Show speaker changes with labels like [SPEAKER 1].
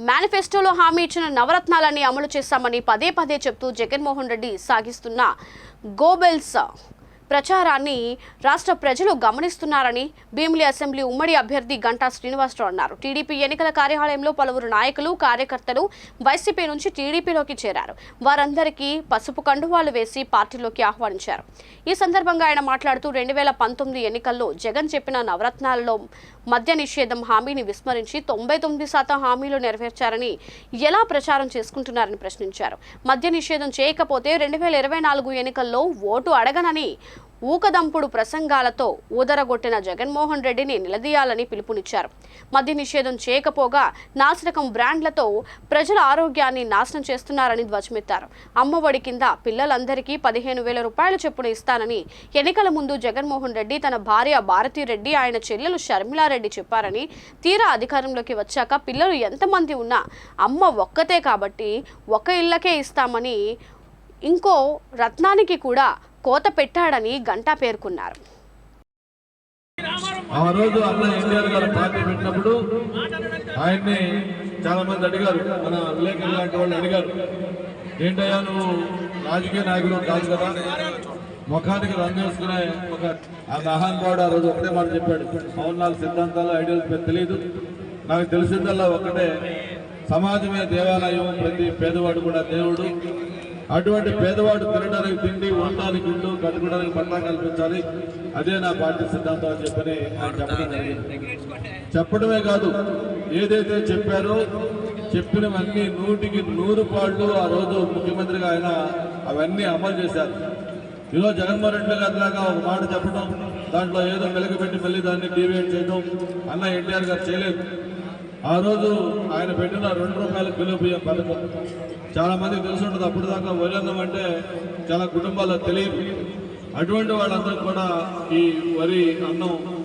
[SPEAKER 1] మేనిఫెస్టోలో హామీ ఇచ్చిన నవరత్నాలని అమలు చేశామని పదే పదే చెప్తూ జగన్మోహన్ రెడ్డి సాగిస్తున్న గోబెల్స్ ప్రచారాన్ని రాష్ట్ర ప్రజలు గమనిస్తున్నారని భీమిలి అసెంబ్లీ ఉమ్మడి అభ్యర్థి గంటా శ్రీనివాసరావు అన్నారు. టీడీపీ ఎన్నికల కార్యాలయంలో పలువురు నాయకులు కార్యకర్తలు వైసీపీ నుంచి టీడీపీలోకి చేరారు. వారందరికీ పసుపు కండువాలు వేసి పార్టీలోకి ఆహ్వానించారు. ఈ సందర్భంగా ఆయన మాట్లాడుతూ రెండు వేల పంతొమ్మిది ఎన్నికల్లో జగన్ చెప్పిన నవరత్నాలలో మద్య నిషేధం హామీని విస్మరించి తొంభై తొమ్మిది శాతం హామీలు నెరవేర్చారని ఎలా ప్రచారం చేసుకుంటున్నారని ప్రశ్నించారు. మద్య నిషేధం చేయకపోతే రెండు వేల ఇరవై నాలుగు ఎన్నికల్లో ఓటు అడగనని ఊకదంపుడు ప్రసంగాలతో ఊదరగొట్టిన జగన్మోహన్ రెడ్డిని నిలదీయాలని పిలుపునిచ్చారు. మద్య నిషేధం చేయకపోగా నాసిరకం బ్రాండ్లతో ప్రజల ఆరోగ్యాన్ని నాశనం చేస్తున్నారని ధ్వజమెత్తారు. అమ్మఒడి కింద పిల్లలందరికీ పదిహేను వేల రూపాయల చొప్పున ఇస్తానని ఎన్నికల ముందు జగన్మోహన్ రెడ్డి తన భార్య భారతీరెడ్డి ఆయన చెల్లెలు షర్మిలారెడ్డి చెప్పారని తీరా అధికారంలోకి వచ్చాక పిల్లలు ఎంతమంది ఉన్నా అమ్మ ఒక్కతే కాబట్టి ఒక ఇళ్ళకే ఇస్తామని ఇంకో రత్నానికి కూడా కోత పెట్టాడని గంటా పేర్కొన్నారు.
[SPEAKER 2] ఆ రోజు అన్న ఎన్టీఆర్ గారు పార్టీ పెట్టినప్పుడు ఆయన్ని చాలా మంది అడిగారు. మన విలేకరులు లాంటి వాళ్ళు అడిగారు. ఏంటయ్యా నువ్వు రాజకీయ నాయకులు కాదు కదా? ముఖానికి రంగు వేసుకునే ఒక ఆ మహానుభావుడు ఆ రోజు ఒకటే మాట చెప్పాడు. పవన్ సిద్ధాంతాలు ఐడియాలు తెలియదు నాకు తెలిసిందల్లా ఒకటే. సమాజమే దేవాలయం ప్రతి పేదవాడు కూడా దేవుడు. అటువంటి పేదవాడు తినడానికి తిండి ఉండడానికి ఇల్లు కట్టుకోవడానికి పట్టా కల్పించాలి. అదే నా పార్టీ సిద్ధాంతం అని చెప్పని చెప్పడమే కాదు ఏదైతే చెప్పారో చెప్పినవన్నీ నూటికి నూరు పాళ్ళు ఆ రోజు ముఖ్యమంత్రిగా ఆయన అవన్నీ అమలు చేశారు. ఈరోజు జగన్మోహన్ రెడ్డి గారి లాగా ఒక మాట చెప్పడం దాంట్లో ఏదో వెలుగు పెట్టి మళ్ళీ దాన్ని డివేట్ చేయడం అన్న ఎన్టీఆర్ గారు చేయలేదు. ఆ రోజు ఆయన పెట్టిన రెండు రూపాయల కిలో బియ్యం పథకం. చాలా తెలిసి ఉంటుంది అప్పుడు దాకా వరి అన్నం అంటే చాలా కుటుంబాల్లో తెలియదు. అటువంటి వాళ్ళందరూ కూడా ఈ వరి అన్నం